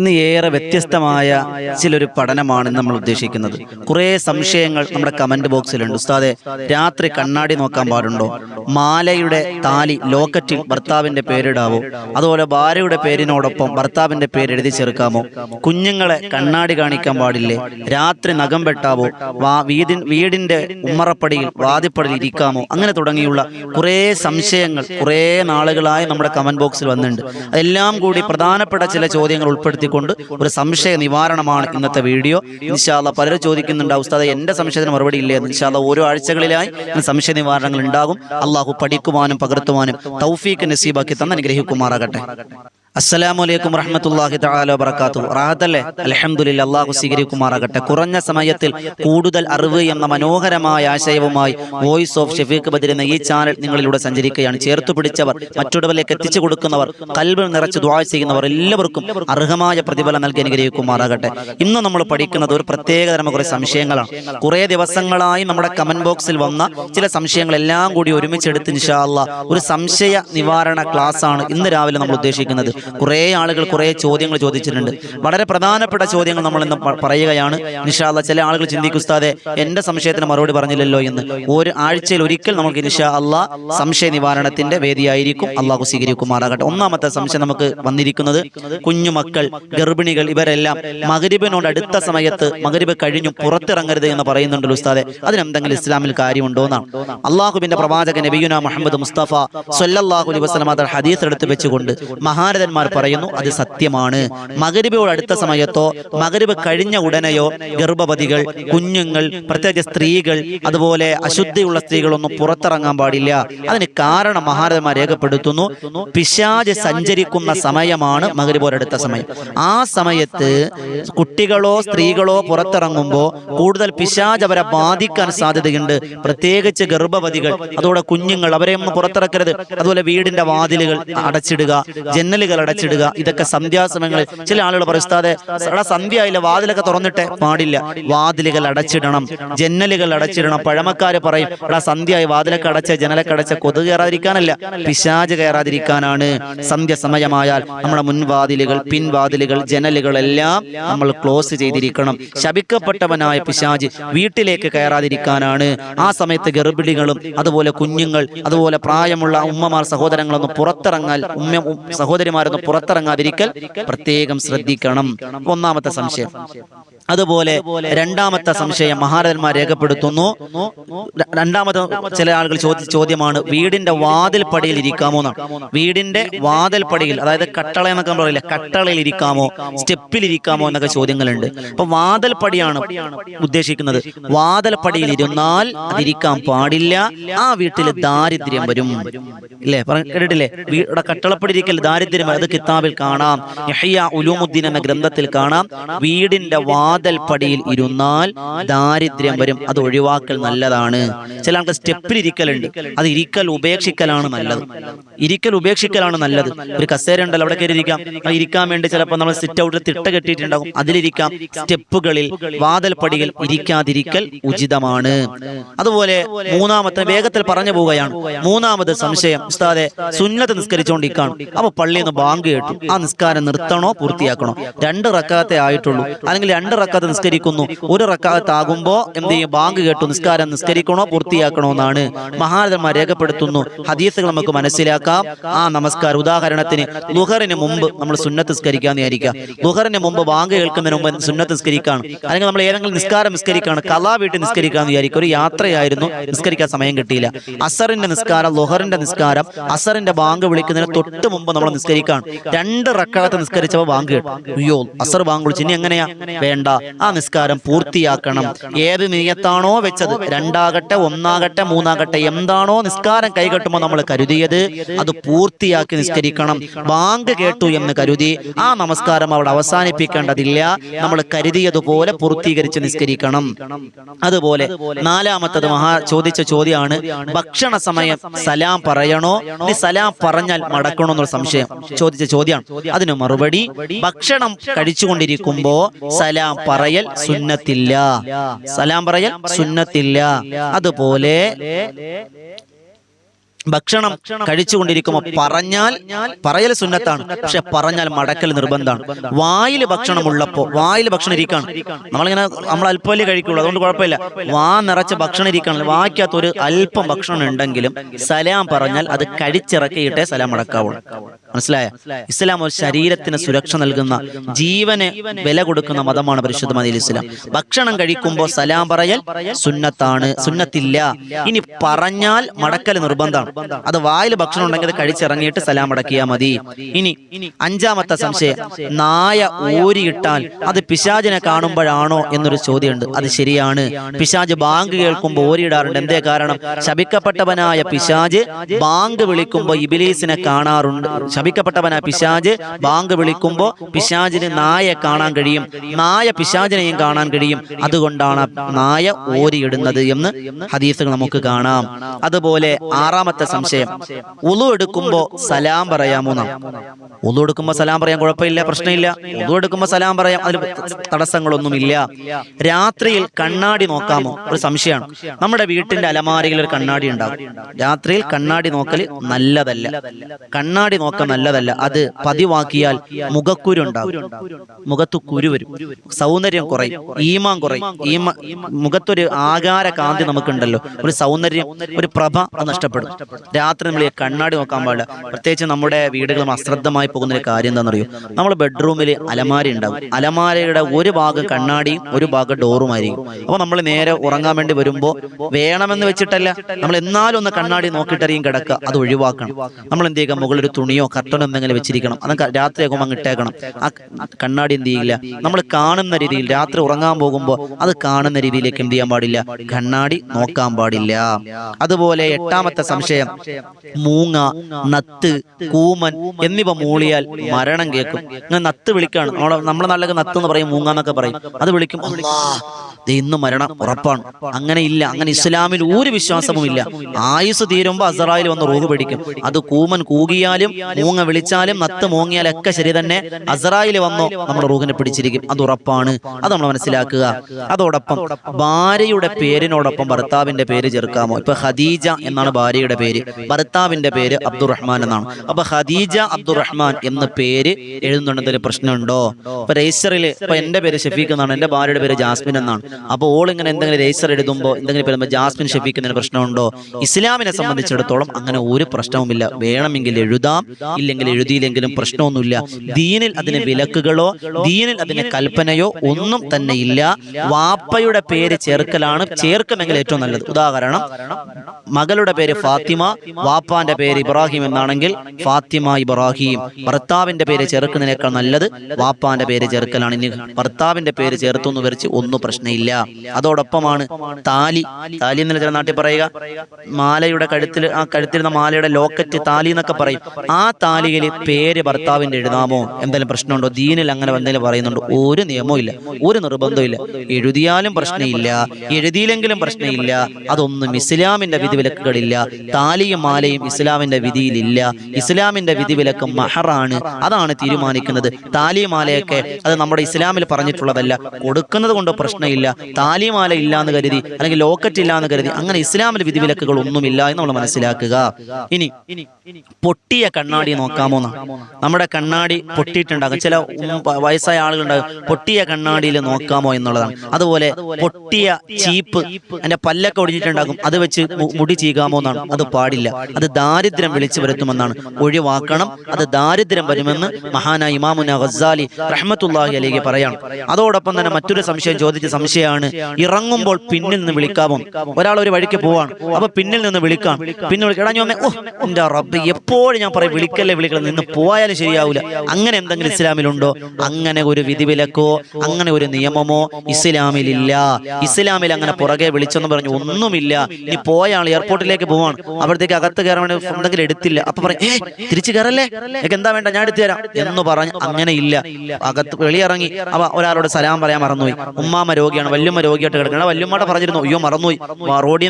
ഇന്ന് ഏറെ വ്യത്യസ്തമായ ചിലൊരു പഠനമാണ് നമ്മൾ ഉദ്ദേശിക്കുന്നത്. കുറേ സംശയങ്ങൾ നമ്മുടെ കമന്റ് ബോക്സിലുണ്ട്. ഉസ്താദെ രാത്രി കണ്ണാടി നോക്കാൻ പാടുണ്ടോ? മാലയുടെ താലി ലോക്കറ്റിൽ ഭർത്താവിന്റെ പേരിടാവോ? അതുപോലെ ഭാര്യയുടെ പേരിനോടൊപ്പം ഭർത്താവിന്റെ പേര് എഴുതി ചേർക്കാമോ? കുഞ്ഞുങ്ങളെ കണ്ണാടി കാണിക്കാൻ പാടില്ലേ? രാത്രി നഖം വെട്ടാവോ? വീതി വീടിന്റെ ഉമ്മറപ്പടിയിൽ വാതിപ്പടിയിൽ ഇരിക്കാമോ? അങ്ങനെ തുടങ്ങിയുള്ള കുറേ സംശയങ്ങൾ കുറേ നാളുകളായി നമ്മുടെ കമന്റ് ബോക്സിൽ വന്നിട്ടുണ്ട്. അതെല്ലാം കൂടി പ്രധാനപ്പെട്ട ചില ചോദ്യങ്ങൾ ഉൾപ്പെടുത്തിക്കൊണ്ട് ഒരു സംശയ നിവാരണമാണ് ഇന്നത്തെ വീഡിയോ. നിശാല പലരും ചോദിക്കുന്നുണ്ട് ഉസ്താദ് എന്റെ സംശയത്തിന് മറുപടി ഇല്ലേ? നിശാല ഓരോ ആഴ്ചകളിലായി സംശയ നിവാരണങ്ങൾ ഉണ്ടാകും. അള്ളാഹു പഠിക്കുവാനും പകർത്തുവാനും തൗഫീഖ് നസീബാക്കി തന്ന് അനുഗ്രഹിക്കുമാറാകട്ടെ. അസ്സലാമു അലൈക്കും റഹ്മത്തുള്ളാഹി തആല ബറകാതുഹു റാഹത്തല്ലേ അൽഹംദുലില്ലാഹ് അല്ലാഹു സ്വീകരിക്കുമാറാകട്ടെ. കുറഞ്ഞ സമയത്തിൽ കൂടുതൽ അറിവ് എന്ന മനോഹരമായ ആശയവുമായി വോയിസ് ഓഫ് ഷെഫീഖ് ബദിർ എന്ന ഈ ചാനൽ നിങ്ങളിലൂടെ സഞ്ചരിക്കുകയാണ്. ചേർത്തു പിടിച്ചവർ മറ്റുള്ളവരിലേക്ക് എത്തിച്ചു കൊടുക്കുന്നവർ കൽബിൽ നിറച്ച് ദുആ ചെയ്യുന്നവർ എല്ലാവർക്കും അർഹമായ പ്രതിഫലം നൽകി അനുഗ്രഹിക്കുമാറാകട്ടെ. ഇന്ന് നമ്മൾ പഠിക്കുന്നത് ഒരു പ്രത്യേകതരം കുറെ സംശയങ്ങളാണ്. കുറേ ദിവസങ്ങളായി നമ്മുടെ കമന്റ് ബോക്സിൽ വന്ന ചില സംശയങ്ങളെല്ലാം കൂടി ഒരുമിച്ചെടുത്ത് ഇൻഷാ അല്ലാ ഒരു സംശയ നിവാരണ ക്ലാസ് ആണ് ഇന്ന് രാവിലെ നമ്മൾ ഉദ്ദേശിക്കുന്നത്. കുറേ ആളുകൾ കുറേ ചോദ്യങ്ങൾ ചോദിച്ചിട്ടുണ്ട്. വളരെ പ്രധാനപ്പെട്ട ചോദ്യങ്ങൾ നമ്മൾ ഇന്ന് പറയുകയാണ്. നിഷാല്ല ചില ആളുകൾ ചിന്തിക്കുസ്താതെ എന്റെ സംശയത്തിന് മറുപടി പറഞ്ഞില്ലല്ലോ എന്ന്. ഒരു ആഴ്ചയിൽ ഒരിക്കൽ നമുക്ക് നിഷാ അല്ലാ സംശയ നിവാരണത്തിന്റെ വേദിയായിരിക്കും. അള്ളാഹു സ്വീകരിക്കുമാറാകട്ടെ. ഒന്നാമത്തെ സംശയം നമുക്ക് വന്നിരിക്കുന്നത് കുഞ്ഞുമക്കൾ ഗർഭിണികൾ ഇവരെല്ലാം മകരിബിനോട് അടുത്ത സമയത്ത് മകരിബ് കഴിഞ്ഞു പുറത്തിറങ്ങരുത് എന്ന് പറയുന്നുണ്ടല്ലോ ഉസ്താദെ. അതിനെന്തെങ്കിലും ഇസ്ലാമിൽ കാര്യമുണ്ടോ എന്നാണ് അള്ളാഹുബിന്റെ പ്രവാചകൻ നബിയുന മുഹമ്മദ് മുസ്തഫ സൊല്ലാഹു അലൈഹി വസല്ലം അത് ഹദീസ് എടുത്ത് വെച്ചുകൊണ്ട് മഹാരഥന്മാർ പറയുന്നു അത് സത്യമാണ്. മകരുവയോട് അടുത്ത സമയത്തോ മകരിബ് കഴിഞ്ഞ ഉടനെയോ ഗർഭവതികൾ കുഞ്ഞുങ്ങൾ പ്രത്യേകിച്ച് സ്ത്രീകൾ അതുപോലെ അശുദ്ധിയുള്ള സ്ത്രീകളൊന്നും പുറത്തിറങ്ങാൻ പാടില്ല. അതിന് കാരണം മഹാരഥന്മാർ രേഖപ്പെടുത്തുന്നു പിശാജ് സഞ്ചരിക്കുന്ന സമയമാണ് മകരുവോട് അടുത്ത സമയം. ആ സമയത്ത് കുട്ടികളോ സ്ത്രീകളോ പുറത്തിറങ്ങുമ്പോൾ കൂടുതൽ പിശാജ് അവരെ ബാധിക്കാൻ സാധ്യതയുണ്ട്. പ്രത്യേകിച്ച് ഗർഭവതികൾ അതോടെ കുഞ്ഞുങ്ങൾ അവരെ ഒന്നും പുറത്തിറക്കരുത്. അതുപോലെ വീടിന്റെ വാതിലുകൾ അടച്ചിടുക. ജനലുകൾ അടച്ചിടുക. ഇതൊക്കെ സന്ധ്യാസമയങ്ങളിൽ ചില ആളുകൾ പറയുസ്താതെ എടാ സന്ധ്യ ആയില്ല വാതിലൊക്കെ തുറന്നിട്ട്? പാടില്ല. വാതിലുകൾ അടച്ചിടണം ജനലുകൾ അടച്ചിടണം. പഴമക്കാര് പറയും എടാ സന്ധ്യയായി വാതിലൊക്കെ അടച്ച ജനലൊക്കെ അടച്ച കൊതു കയറാതിരിക്കാനല്ല. പിശാജ് കയറാതിരിക്കാനാണ് സന്ധ്യ സമയമായാൽ നമ്മുടെ മുൻവാതിലുകൾ പിൻവാതിലുകൾ ജനലുകൾ എല്ലാം നമ്മൾ ക്ലോസ് ചെയ്തിരിക്കണം. ശപിക്കപ്പെട്ടവനായ പിശാജ് വീട്ടിലേക്ക് കയറാതിരിക്കാനാണ്. ആ സമയത്ത് ഗർഭിണികളും അതുപോലെ കുഞ്ഞുങ്ങൾ അതുപോലെ പ്രായമുള്ള ഉമ്മമാർ സഹോദരങ്ങളൊന്നും പുറത്തിറങ്ങാൻ ഉമ്മ ഉം- പുറത്തിറങ്ങാതിരിക്കൽ പ്രത്യേകം ശ്രദ്ധിക്കണം. ഒന്നാമത്തെ സംശയം. അതുപോലെ രണ്ടാമത്തെ സംശയം മഹാരഥന്മാർ രേഖപ്പെടുത്തുന്നു. രണ്ടാമത്തെ ചില ആളുകൾ ചോദിച്ച ചോദ്യമാണ് വീടിന്റെ വാതിൽപ്പടിയിൽ ഇരിക്കാമോ എന്നാണ്. വീടിന്റെ വാതിൽപ്പടിയിൽ അതായത് കട്ടള എന്നൊക്കെ നമ്മൾ പറയില്ല? കട്ടളയിൽ ഇരിക്കാമോ? സ്റ്റെപ്പിൽ ഇരിക്കാമോ എന്നൊക്കെ ചോദ്യങ്ങളുണ്ട്. അപ്പൊ വാതിൽപ്പടിയാണ് ഉദ്ദേശിക്കുന്നത്. വാതിൽപ്പടിയിൽ ഇരുന്നാൽ അതിരിക്കാൻ പാടില്ല. ആ വീട്ടിൽ ദാരിദ്ര്യം വരും. ഇല്ലേ? കേട്ടിട്ടില്ലേ? വീടെ കട്ടളപ്പടി ഇരിക്കൽ ദാരിദ്ര്യം. അത് കിതാബിൽ കാണാം. ഉലൂമുദ്ദീൻ എന്ന ഗ്രന്ഥത്തിൽ കാണാം. വീടിന്റെ വാതിൽപ്പടിയിൽ ഇരുന്നാൽ ദാരിദ്ര്യം വരും. അത് ഒഴിവാക്കൽ നല്ലതാണ്. ചില ആൾക്ക് സ്റ്റെപ്പിൽ ഇരിക്കലുണ്ട്. അത് ഇരിക്കൽ ഉപേക്ഷിക്കലാണ് നല്ലത്. ഇരിക്കൽ ഉപേക്ഷിക്കലാണ് നല്ലത്. ഒരു കസേര ഉണ്ടല്ലോ അവിടെ കയറി ഇരിക്കാം. ഇരിക്കാൻ വേണ്ടി ചിലപ്പോൾ നമ്മൾ സിറ്റ് ഔട്ടിൽ തിട്ട കെട്ടിയിട്ടുണ്ടാകും. അതിലിരിക്കാം. സ്റ്റെപ്പുകളിൽ വാതൽപ്പടിയിൽ ഇരിക്കാതിരിക്കൽ ഉചിതമാണ്. അതുപോലെ മൂന്നാമത്തെ വേഗത്തിൽ പറഞ്ഞു പോവുകയാണ്. മൂന്നാമത് സംശയം. ഉസ്താദെ സുന്നത്ത് നിസ്കരിച്ചുകൊണ്ടിരിക്കാണ് അപ്പൊ പള്ളിയിൽ നിന്ന് ബാങ്ക് കേട്ടു. ആ നിസ്കാരം നിർത്തണോ പൂർത്തിയാക്കണോ? രണ്ട് റക്കാത്തെ ആയിട്ടുള്ളൂ. അല്ലെങ്കിൽ രണ്ട് റക്കാത്ത് നിസ്കരിക്കുന്നു. ഒരു റക്കാത്ത് ആകുമ്പോ എന്ത് ചെയ്യും ബാങ്ക് കേട്ടു നിസ്കാരം നിസ്കരിക്കണോ പൂർത്തിയാക്കണോ എന്നാണ് മഹാരഥന്മാർ രേഖപ്പെടുത്തുന്നു. ഹദീസുകൾ നമുക്ക് മനസ്സിലാക്കാം. ആ നമസ്കാരം ഉദാഹരണത്തിന് ലുഹറിന് മുമ്പ് നമ്മൾ സുന്നത്ത് നിസ്കരിക്കാൻ വിചാരിക്കുക. ലുഹറിന് മുമ്പ് ബാങ്ക് കേൾക്കുന്നതിന് മുമ്പ് സുന്നത്ത് നിസ്കരിക്കാണ്. അല്ലെങ്കിൽ നമ്മൾ ഏതെങ്കിലും നിസ്കാരം നിസ്കരിക്കാണ് കലാ വീട്ടിൽ നിസ്കരിക്കാന്ന് വിചാരിക്കും ഒരു യാത്രയായിരുന്നു. നിസ്കരിക്കാൻ സമയം കിട്ടിയില്ല. അസറിന്റെ നിസ്കാരം ലുഹറിന്റെ നിസ്കാരം അസറിന്റെ ബാങ്ക് വിളിക്കുന്നതിന് തൊട്ട് മുമ്പ് നമ്മൾ നിസ്കരിക്കാണ്. രണ്ട് റക്കാലത്ത് നിസ്കരിച്ചപ്പോൾ ബാങ്ക് കേട്ടു. അയ്യോ അസർ ബാങ്ക് വിളിച്ചു. ഇനി എങ്ങനെയാ? വേണ്ട. ആ നിസ്കാരം പൂർത്തിയാക്കണം. ഏത് നീയത്താണോ വെച്ചത്? രണ്ടാകട്ടെ ഒന്നാകട്ടെ മൂന്നാകട്ടെ എന്താണോ നിസ്കാരം കൈകെട്ടുമ്പോൾ നമ്മൾ കരുതിയത് അത് പൂർത്തിയാക്കി നിസ്കരിക്കണം. ബാങ്ക് കേട്ടു എന്ന് കരുതി ആ നമസ്കാരം അവിടെ അവസാനിപ്പിക്കേണ്ടതില്ല. നമ്മൾ കരുതിയതുപോലെ പൂർത്തീകരിച്ച് നിസ്കരിക്കണം. അതുപോലെ നാലാമത്തത് മഹാ ചോദിച്ച ചോദ്യമാണ് ഭക്ഷണ സമയം സലാം പറയണോ? ഈ സലാം പറഞ്ഞാൽ മടക്കണോ എന്നൊരു സംശയം. ചോദിച്ച ചോദ്യമാണ്. അതിന് മറുപടി ഭക്ഷണം കഴിച്ചുകൊണ്ടിരിക്കുമ്പോ സലാം പറയൽ സുന്നത്തില്ല. സലാം പറയൽ സുന്നത്തില്ല. അതുപോലെ ഭക്ഷണം കഴിച്ചുകൊണ്ടിരിക്കുമ്പോൾ പറഞ്ഞാൽ പറയൽ സുന്നത്താണ്. പക്ഷെ പറഞ്ഞാൽ മടക്കൽ നിർബന്ധമാണ്. വായിൽ ഭക്ഷണം ഉള്ളപ്പോ വായിൽ ഭക്ഷണം ഇരിക്കാണ്. നമ്മളിങ്ങനെ നമ്മൾ അല്പമല്ലേ കഴിക്കുള്ളൂ. അതുകൊണ്ട് കുഴപ്പമില്ല. വാ നിറച്ച ഭക്ഷണം ഇരിക്കണം. വായിക്കാത്ത ഒരു അല്പം ഭക്ഷണം ഉണ്ടെങ്കിലും സലാം പറഞ്ഞാൽ അത് കഴിച്ചിറക്കിയിട്ടേ സലാം മടക്കാവുള്ളൂ. മനസ്സിലായ? ഇസ്ലാം ഒരു ശരീരത്തിന് സുരക്ഷ നൽകുന്ന ജീവന് വില കൊടുക്കുന്ന മതമാണ് പരിശുദ്ധ മതിയിൽ ഇസ്ലാം. ഭക്ഷണം കഴിക്കുമ്പോൾ സലാം പറയൽ സുന്നത്താണ്. സുന്നത്തില്ല. ഇനി പറഞ്ഞാൽ മടക്കൽ നിർബന്ധമാണ്. അത് വായിൽ ഭക്ഷണം ഉണ്ടെങ്കിൽ കഴിച്ചിറങ്ങിയിട്ട് സലാം അടക്കിയാൽ മതി. ഇനി അഞ്ചാമത്തെ സംശയം. നായ ഊരിയിട്ടാൽ അത് പിശാചിനെ കാണുമ്പോഴാണോ എന്നൊരു ചോദ്യമുണ്ട്. അത് ശരിയാണ്. പിശാജ് ബാങ്ക് കേൾക്കുമ്പോൾ ഓരിയിടാറുണ്ട് എന്തേ കാരണം? ശപിക്കപ്പെട്ടവനായ പിശാജ് ബാങ്ക് വിളിക്കുമ്പോൾ ഇബിലീസിനെ കാണാറുണ്ട്. ശപിക്കപ്പെട്ടവനായ പിശാജ് ബാങ്ക് വിളിക്കുമ്പോൾ പിശാജിന് നായെ കാണാൻ കഴിയും. നായ പിശാജിനെയും കാണാൻ കഴിയും. അതുകൊണ്ടാണ് നായ ഓരിയിടുന്നത് എന്ന് ഹദീസുകൾ നമുക്ക് കാണാം. അതുപോലെ ആറാമത്തെ സംശയം. ഉളു എടുക്കുമ്പോ സലാം പറയാമോ ഉളു എടുക്കുമ്പോ സലാം പറയാൻ കുഴപ്പമില്ല പ്രശ്നമില്ല. ഉളു എടുക്കുമ്പോ സലാം പറയാം അതിൽ തടസ്സങ്ങളൊന്നുമില്ല. രാത്രിയിൽ കണ്ണാടി നോക്കാമോ? ഒരു സംശയമാണ്. നമ്മുടെ വീട്ടിന്റെ അലമാരിയിൽ ഒരു കണ്ണാടി ഉണ്ടാകും. രാത്രിയിൽ കണ്ണാടി നോക്കൽ നല്ലതല്ല. കണ്ണാടി നോക്കൽ നല്ലതല്ല. അത് പതിവാക്കിയാൽ മുഖക്കുരുണ്ടാവും മുഖത്ത് കുരു വരും. സൗന്ദര്യം കുറയും. ഈമാൻ കുറയും. ഈമ മുഖത്തൊരു ആകാര കാന്തി നമുക്കുണ്ടല്ലോ. ഒരു സൗന്ദര്യം ഒരു പ്രഭ അത് നഷ്ടപ്പെടും. രാത്രി നമ്മൾ കണ്ണാടി നോക്കാൻ പാടില്ല. പ്രത്യേകിച്ച് നമ്മുടെ വീടുകളും അശ്രദ്ധമായി പോകുന്ന ഒരു കാര്യം എന്താണെന്നറിയോ? നമ്മൾ ബെഡ്റൂമിൽ അലമാര ഉണ്ടാവും. അലമാരയുടെ ഒരു ഭാഗം കണ്ണാടിയും ഒരു ഭാഗം ഡോറുമായിരിക്കും അപ്പൊ നമ്മൾ നേരെ ഉറങ്ങാൻ വേണ്ടി വരുമ്പോൾ വേണമെന്ന് വെച്ചിട്ടല്ല നമ്മൾ എന്നാലും ഒന്ന് കണ്ണാടി നോക്കിയിട്ടറിയും കിടക്കുക. അത് ഒഴിവാക്കണം. നമ്മൾ എന്ത് ചെയ്യുക? മുകളിൽ ഒരു തുണിയോ കർട്ടനോ എന്തെങ്കിലും വെച്ചിരിക്കണം. അത് രാത്രിയാകുമ്പോൾ അങ്ങ് ഇട്ടേക്കണം. ആ കണ്ണാടി എന്ത് ചെയ്യില്ല? നമ്മൾ കാണുന്ന രീതിയിൽ രാത്രി ഉറങ്ങാൻ പോകുമ്പോൾ അത് കാണുന്ന രീതിയിലേക്ക് എന്ത് ചെയ്യാൻ പാടില്ല? കണ്ണാടി നോക്കാൻ പാടില്ല. അതുപോലെ എട്ടാമത്തെ സംശയം മൂങ്ങ നത്ത് കൂമൻ എന്നിവ മൂളിയാൽ മരണം കേൾക്കും. ഇങ്ങനെ നത്ത് വിളിക്കാണ്. നമ്മളെ നമ്മളെ നാട്ടിലൊക്കെ നത്ത് എന്ന് പറയും മൂങ്ങ എന്നൊക്കെ പറയും. അത് വിളിക്കും ഇന്ന് മരണം ഉറപ്പാണ്. അങ്ങനെ ഇല്ല അങ്ങനെ ഇസ്ലാമിൽ ഒരു വിശ്വാസവും ഇല്ല. ആയുസ് തീരുമ്പോ അസറായിൽ വന്ന് റൂഹ് പിടിക്കും. അത് കൂമൻ കൂകിയാലും മൂങ്ങ വിളിച്ചാലും നത്ത് മൂങ്ങിയാലും ഒക്കെ ശരി തന്നെ അസറായിൽ വന്നോ നമ്മുടെ റൂഹിനെ പിടിച്ചിരിക്കും. അത് ഉറപ്പാണ്. അത് നമ്മൾ മനസ്സിലാക്കുക. അതോടൊപ്പം ഭാര്യയുടെ പേരിനോടൊപ്പം ഭർത്താവിന്റെ പേര് ചേർക്കാമോ? ഇപ്പൊ ഖദീജ എന്നാണ് ഭാര്യയുടെ പേര്. ഭർത്താവിന്റെ പേര് അബ്ദുറഹ്മാൻ എന്നാണ്. അപ്പൊ ഖദീജ അബ്ദുറഹ്മാൻ എന്ന പേര് എഴുതുന്നുണ്ടെങ്കിൽ പ്രശ്നമുണ്ടോ? അപ്പൊ രജിസ്റ്ററിൽ ഇപ്പൊ എന്റെ പേര് ഷഫീഖ് എന്നാണ് എന്റെ ഭാര്യയുടെ പേര് ജാസ്മിൻ എന്നാണ്. അപ്പൊ ഓൾ ഇങ്ങനെ എന്തെങ്കിലും രജിസ്റ്റർ എഴുതുമ്പോൾ എന്തെങ്കിലും പേര് ജാസ്മിൻ ഷഫീഖ് എന്നതിന് പ്രശ്നമുണ്ടോ? ഇസ്ലാമിനെ സംബന്ധിച്ചിടത്തോളം അങ്ങനെ ഒരു പ്രശ്നവുമില്ല. വേണമെങ്കിൽ എഴുതാം. ഇല്ലെങ്കിൽ എഴുതിയില്ലെങ്കിലും പ്രശ്നമൊന്നുമില്ല ദീനിൽ അതിന് വിലക്കുകളോ ദീനിൽ അതിന് കൽപ്പനയോ ഒന്നും തന്നെ ഇല്ല. വാപ്പയുടെ പേര് ചേർക്കലാണ്. ചേർക്കുമെങ്കിൽ ഏറ്റവും നല്ലത്. ഉദാഹരണം മകളുടെ പേര് ഫാത്തിമ വാപ്പാന്റെ പേര് ഇബ്രാഹിം എന്നാണെങ്കിൽ ഫാത്തിമ ഇബ്രാഹിം. ഭർത്താവിന്റെ പേര് ചേർക്കുന്നതിനേക്കാൾ നല്ലത് വാപ്പാന്റെ പേര് ചേർക്കലാണ്. ഇനി ഭർത്താവിന്റെ പേര് ചേർത്തു എന്ന് വരച്ച് ഒന്നും പ്രശ്നമില്ല. അതോടൊപ്പമാണ് താലി. താലി എന്നല്ല ചില നാട്ടിൽ പറയുക മാലയുടെ കഴുത്തിൽ ആ കഴുത്തിരുന്ന മാലയുടെ ലോക്കറ്റ് താലി എന്നൊക്കെ പറയും. ആ താലിയിൽ പേര് ഭർത്താവിന്റെ എഴുതാമോ? എന്തെങ്കിലും പ്രശ്നമുണ്ടോ? ദീനിൽ അങ്ങനെ എന്തെങ്കിലും പറയുന്നുണ്ടോ? ഒരു നിയമവും ഇല്ല. ഒരു നിർബന്ധവും ഇല്ല. എഴുതിയാലും പ്രശ്നമില്ല. എഴുതിയില്ലെങ്കിലും പ്രശ്നമില്ല. അതൊന്നും ഇസ്ലാമിന്റെ വിധിവിലക്കുകളില്ല താലിയും മാലയും ഇസ്ലാമിന്റെ വിധിയിലില്ല. ഇസ്ലാമിന്റെ വിധി വിധിവിലക്ക് മഹറാണ്. അതാണ് തീരുമാനിക്കുന്നത്. താലിമാലയൊക്കെ അത് നമ്മുടെ ഇസ്ലാമിൽ പറഞ്ഞിട്ടുള്ളതല്ല. കൊടുക്കുന്നത് കൊണ്ട് പ്രശ്നമില്ല. താലിമാല ഇല്ല എന്ന് കരുതി അല്ലെങ്കിൽ ലോക്കറ്റ് ഇല്ല എന്ന് കരുതി അങ്ങനെ ഇസ്ലാമിൽ വിധിവിലക്കുകൾ ഒന്നുമില്ല എന്ന് നമ്മൾ മനസ്സിലാക്കുക. ഇനി പൊട്ടിയ കണ്ണാടി നോക്കാമോ? നമ്മുടെ കണ്ണാടി പൊട്ടിയിട്ടുണ്ടാകും. ചില വയസ്സായ ആളുകളുണ്ടാകും. പൊട്ടിയ കണ്ണാടിയിൽ നോക്കാമോ എന്നുള്ളതാണ്. അതുപോലെ പൊട്ടിയ ചീപ്പ് അതിന്റെ പല്ലൊക്കെ ഒടിഞ്ഞിട്ടുണ്ടാകും. അത് വെച്ച് മുടി ചീകാമോ എന്നാണ് അത് പാടില്ല. അത് ദാരിദ്ര്യം വിളിച്ചു വരുത്തുമെന്നാണ്. ഒഴിവാക്കണം. അത് ദാരിദ്ര്യം വരുമെന്ന് മഹാനായ ഇമാമുന ഗസാലി റഹ്മത്തുല്ലാഹി അലിക്ക് പറയാണ്. അതോടൊപ്പം തന്നെ മറ്റൊരു സംശയം ചോദിച്ച സംശയമാണ്. ഇറങ്ങുമ്പോൾ പിന്നിൽ നിന്ന് വിളിക്കാമോ ഒരാൾ ഒരു വഴിക്ക് പോവാണ്. അപ്പൊ പിന്നിൽ നിന്ന് വിളിക്കാം. പിന്നെ വിളിക്കാം. എടാ ഓ എന്റെ റബ്ബ് എപ്പോഴും ഞാൻ പറയും വിളിക്കല്ലേ വിളിക്കണം നിന്ന് പോയാലും ശരിയാവില്ല അങ്ങനെ എന്തെങ്കിലും ഇസ്ലാമിലുണ്ടോ? അങ്ങനെ ഒരു വിധിവിലക്കോ അങ്ങനെ ഒരു നിയമമോ ഇസ്ലാമിൽ ഇല്ല ഇസ്ലാമിൽ അങ്ങനെ പുറകെ വിളിച്ചെന്ന് പറഞ്ഞു ഒന്നുമില്ല. ഇനി പോയാൾ എയർപോർട്ടിലേക്ക് പോവാണ്. അവിടത്തേക്ക് അകത്ത് കയറാൻ വേണ്ടി എടുത്തില്ല. അപ്പൊ പറയും ഏ തിരിച്ചു കയറല്ലേ? എന്താ വേണ്ട? ഞാൻ എടുത്തു തരാം. എന്ന് പറഞ്ഞ് അങ്ങനെ ഇല്ല. അകത്ത് വെളിയിറങ്ങി. അവ ഒരാളോട് സലാം പറയാൻ മറന്നുപോയി. ഉമ്മാമ രോഗിയാണ് വല്യമ്മ രോഗിയായിട്ട് കിടക്കണം. വല്യമ്മയുടെ പറഞ്ഞിരുന്നു അയ്യോ മറന്നുപോയി. റോഡിൽ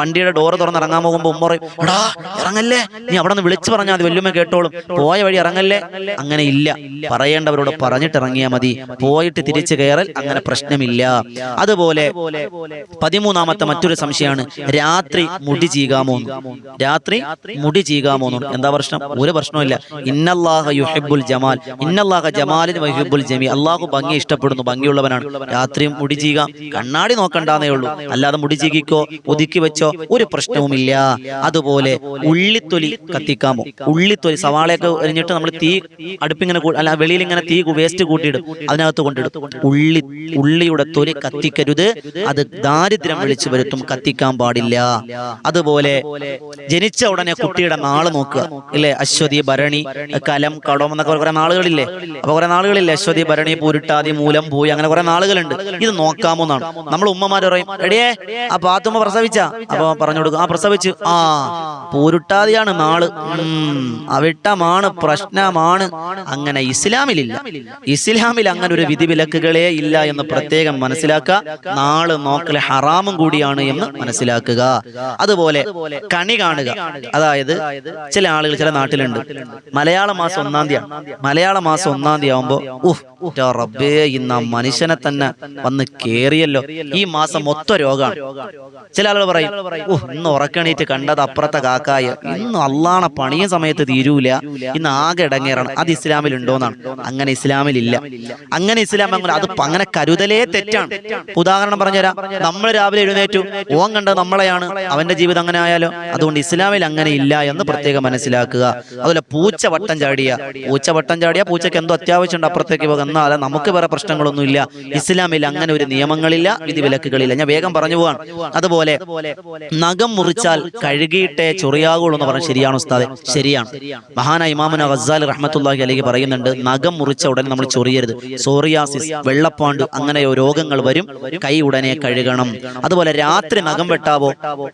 വണ്ടിയുടെ ഡോറ് തുറന്ന് ഇറങ്ങാൻ പോകുമ്പോൾ ഉമ്മ പറയും എടാ ഇറങ്ങല്ലേ? നീ അവിടെ നിന്ന് വിളിച്ചു പറഞ്ഞാൽ മതി വല്യമ്മ കേട്ടോളും. പോയ വഴി ഇറങ്ങല്ലേ? അങ്ങനെ ഇല്ല. പറയേണ്ടവരോട് പറഞ്ഞിട്ട് ഇറങ്ങിയാൽ മതി. പോയിട്ട് തിരിച്ചു കയറൽ അങ്ങനെ പ്രശ്നമില്ല. അതുപോലെ പതിമൂന്നാമത്തെ മറ്റൊരു സംശയമാണ്. രാത്രി മുടി ചീകാമോ. രാത്രി മുടി ചീകാമോ എന്താ പ്രശ്നം? ഒരു പ്രശ്നമില്ല ഇന്നല്ലാഹ യുഹിബ്ബുൽ ജമാൽ. ഇന്നല്ലാഹ ജമാലിന് വഹിബുൽ ജമി. അള്ളാഹു ഭംഗി ഇഷ്ടപ്പെടുന്നു ഭംഗിയുള്ളവനാണ്. രാത്രി മുടി ചീകാം. കണ്ണാടി നോക്കണ്ടാന്നേ ഉള്ളൂ. അല്ലാതെ മുടി ചീകിക്കോ ഒതുക്കി വെച്ചോ ഒരു പ്രശ്നവുമില്ല. അതുപോലെ ഉള്ളിത്തൊലി കത്തിക്കാമോ? ഉള്ളിത്തൊലി സവാളയൊക്കെ എറിഞ്ഞിട്ട് നമ്മൾ തീ അടുപ്പിങ്ങനെ അല്ല വെളിയിൽ ഇങ്ങനെ തീ വേസ്റ്റ് കൂട്ടിയിടും. അതിനകത്ത് കൊണ്ടിടും. ഉള്ളി ഉള്ളിയുടെ തൊലി കത്തിക്കരുത്. അത് ദാരിദ്ര്യം വിളിച്ചു വരുത്തും കത്തിക്കാൻ പാടില്ല. അതുപോലെ ജനിച്ച ഉടനെ കുട്ടിയുടെ നാൾ നോക്കുക. ഇല്ലേ? അശ്വതി ഭരണി കലം കടം എന്നൊക്കെ കുറെ നാളുകളില്ലേ? അപ്പൊ കുറെ നാളുകളില്ലേ? അശ്വതി ഭരണി പൂരിട്ടാതി മൂലം പോയി. അങ്ങനെ കുറെ നാളുകളുണ്ട്. ഇത് നോക്കാമോന്നാണ്. നമ്മൾ ഉമ്മമാർ പറയും എടിയേ ആ പാത്തുമ്മ പ്രസവിച്ച. അപ്പൊ പറഞ്ഞു കൊടുക്കും ആ പ്രസവിച്ചു. ആ പൂരുട്ടാതിയാണ് നാൾ. അവിട്ടമാണ് പ്രശ്നമാണ്. അങ്ങനെ ഇസ്ലാമിലില്ല. ഇസ്ലാമിൽ അങ്ങനെ ഒരു വിധി വിലക്കുകളേ ഇല്ല എന്ന് പ്രത്യേകം മനസ്സിലാക്കുക. നാൾ നോക്കൽ ഹറാമും കൂടിയാണ് എന്ന് മനസ്സിലാക്കുക. അതുപോലെ കണി കാണുക. അതായത് ചില ആളുകൾ ചില നാട്ടിലുണ്ട്. മലയാള മാസം ഒന്നാം തീയതി. മലയാള മാസം ഒന്നാം തീയതി ആവുമ്പോ ഉഹ് റബ്ബേ ഇന്ന മനുഷ്യനെ തന്നെ വന്ന് കേറിയല്ലോ. ഈ മാസം മൊത്തം രോഗമാണ് ചില ആളുകൾ പറയും ഉഹ് ഇന്ന് ഉറക്കണീറ്റ് കണ്ടത് അപ്പുറത്തെ കാക്കായ. ഇന്ന് അള്ളാണ പണിയ സമയത്ത് തീരൂല. ഇന്ന് ആകെ ഇടങ്ങേറാണ്. അത് ഇസ്ലാമിൽ ഉണ്ടോന്നാണ്. അങ്ങനെ ഇസ്ലാമിൽ ഇല്ല അങ്ങനെ ഇസ്ലാം അങ്ങനെ അത് അങ്ങനെ കരുതലേ തെറ്റാണ്. ഉദാഹരണം പറഞ്ഞുതരാം. നമ്മൾ രാവിലെ എഴുന്നേറ്റു. ഓൻ കണ്ടത് നമ്മളെയാണ്. അവന്റെ ജീവിതം അങ്ങനെ ആയാലോ അതുകൊണ്ട് ഇസ്ലാമിൽ അങ്ങനെ ഇല്ല എന്ന് പ്രത്യേകം മനസ്സിലാക്കുക. അതുപോലെ പൂച്ച വട്ടം ചാടിയ പൂച്ച വട്ടം ചാടിയ പൂച്ചയ്ക്ക് എന്തോ അത്യാവശ്യമുണ്ട് അപ്പുറത്തേക്ക് വന്നാൽ നമുക്ക് വേറെ പ്രശ്നങ്ങളൊന്നുമില്ല. ഇസ്ലാമിൽ അങ്ങനെ ഒരു നിയമങ്ങളില്ല വിധി വിലക്കുകളില്ല. ഞാൻ വേഗം പറഞ്ഞു പോവാണ്. അതുപോലെ നഖം മുറിച്ചാൽ കഴുകിയിട്ടേ ചൊറിയാകുള്ളൂ എന്ന് പറഞ്ഞാൽ ശരിയാണ് ഉസ്താദെ. ശരിയാണ്. മഹാന ഇമാമുന ഗസാൽ റഹ്മത്തുല്ലാഹി അലൈഹി പറയുന്നുണ്ട് നഖം മുറിച്ച ഉടനെ നമ്മൾ ചൊറിയരുത്. സോറിയാസിസ് വെള്ളപ്പാണ്ട് അങ്ങനെ രോഗങ്ങൾ വരും. കൈ ഉടനെ കഴുകണം. അതുപോലെ രാത്രി നഖം വെട്ടാവോ?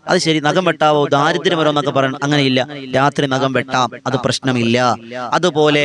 അത് ശരി നഖം വെട്ടാവോ? ദാരിദ്ര്യം വരുമെന്നൊക്കെ പറയണം അങ്ങനെയില്ല. രാത്രി നഖം വെട്ടാം അത് പ്രശ്നമില്ല. അതുപോലെ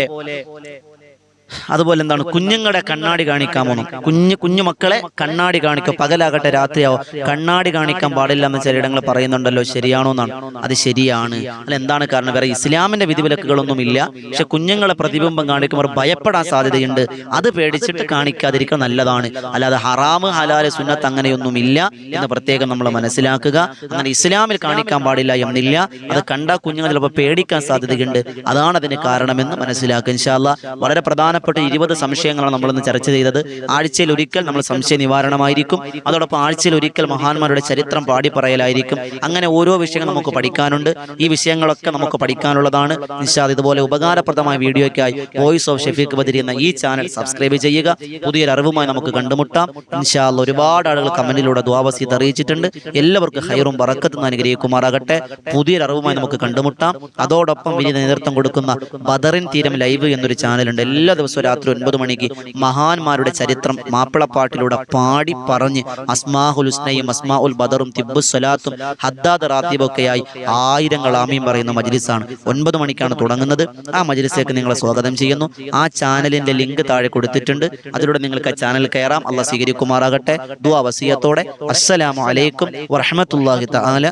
അതുപോലെ എന്താണ്? കുഞ്ഞുങ്ങളുടെ കണ്ണാടി കാണിക്കാമോ കുഞ്ഞു കുഞ്ഞു മക്കളെ കണ്ണാടി കാണിക്കുക പകലാകട്ടെ രാത്രിയാവോ? കണ്ണാടി കാണിക്കാൻ പാടില്ല എന്ന് ചിലയിടങ്ങൾ പറയുന്നുണ്ടല്ലോ. ശരിയാണോ എന്നാണ്. അത് ശരിയാണ്. അല്ല എന്താണ് കാരണം? വേറെ ഇസ്ലാമിന്റെ വിധിവിലക്കുകളൊന്നും ഇല്ല പക്ഷെ കുഞ്ഞുങ്ങളെ പ്രതിബിംബം കാണിക്കുമ്പോൾ ഭയപ്പെടാൻ സാധ്യതയുണ്ട്. അത് പേടിച്ചിട്ട് കാണിക്കാതിരിക്കുക നല്ലതാണ്. അല്ലാതെ ഹറാമ് ഹലാൽ സുന്നത്ത് അങ്ങനെയൊന്നുമില്ല എന്ന് പ്രത്യേകം നമ്മൾ മനസ്സിലാക്കുക. അങ്ങനെ ഇസ്ലാമിൽ കാണിക്കാൻ പാടില്ല എന്നില്ല. അത് കണ്ട കുഞ്ഞുങ്ങൾ ചിലപ്പോൾ പേടിക്കാൻ സാധ്യതയുണ്ട്. അതാണ് അതിന് കാരണമെന്ന് മനസ്സിലാക്കുക. ഇൻഷാല്ല വളരെ പ്രധാനപ്പെട്ട ഇരുപത് സംശയങ്ങളാണ് നമ്മളിന്ന് ചർച്ച ചെയ്തത്. ആഴ്ചയിൽ ഒരിക്കൽ നമ്മൾ സംശയ നിവാരണമായിരിക്കും. അതോടൊപ്പം ആഴ്ചയിൽ ഒരിക്കൽ മഹാന്മാരുടെ ചരിത്രം പാടി പറയലായിരിക്കും. അങ്ങനെ ഓരോ വിഷയങ്ങൾ നമുക്ക് പഠിക്കാനുണ്ട്. ഈ വിഷയങ്ങളൊക്കെ നമുക്ക് പഠിക്കാനുള്ളതാണ്. നിഷാദ് ഇതുപോലെ ഉപകാരപ്രദമായ വീഡിയോയ്ക്കായി വോയിസ് ഓഫ് ഷെഫീഖ് ബദരി എന്ന ഈ ചാനൽ സബ്സ്ക്രൈബ് ചെയ്യുക. പുതിയൊരു അറിവുമായി നമുക്ക് കണ്ടുമുട്ടാം. ഇൻഷാല്ല ഒരുപാട് ആളുകൾ കമന്റിലൂടെ ദ്വാവസീത് അറിയിച്ചിട്ടുണ്ട്. എല്ലാവർക്കും ഹൈറും ബറക്കത്തും അനുഗ്രഹിക്കുമാറാകട്ടെ. പുതിയൊരു അറിവുമായി നമുക്ക് കണ്ടുമുട്ടാം. അതോടൊപ്പം വിനീത നേതൃത്വം കൊടുക്കുന്ന ബദറിൻ തീരം ലൈവ് എന്നൊരു ചാനലുണ്ട്. എല്ലാ ദിവസവും രാത്രി ഒൻപത് മണിക്ക് മഹാന്മാരുടെ ചരിത്രം മാപ്പിളപ്പാട്ടിലൂടെ പാടി പറഞ്ഞ് അസ്മാഹുൽ ഹുസ്നയും അസ്മാ ഉൽ ബദറും തിബുസ്വലാത്തും ഹദ്ദാദ് റാത്തിബൊക്കെയായി ആയിരങ്ങൾ ആമീം പറയുന്ന മജ്ലിസാണ്. ഒൻപത് മണിക്കാണ് തുടങ്ങുന്നത്. ആ മജ്ലിസേക്ക് നിങ്ങളെ സ്വാഗതം ചെയ്യുന്നു. ആ ചാനലിന്റെ ലിങ്ക് താഴെ കൊടുത്തിട്ടുണ്ട്. അതിലൂടെ നിങ്ങൾക്ക് ആ ചാനൽ കയറാം. അല്ല സ്വീകരിക്കുമാറാകട്ടെ. ദുആ വസിയത്തോടെ. അസ്സലാമു അലൈക്കും വറഹ്മത്തുള്ളാഹി തആല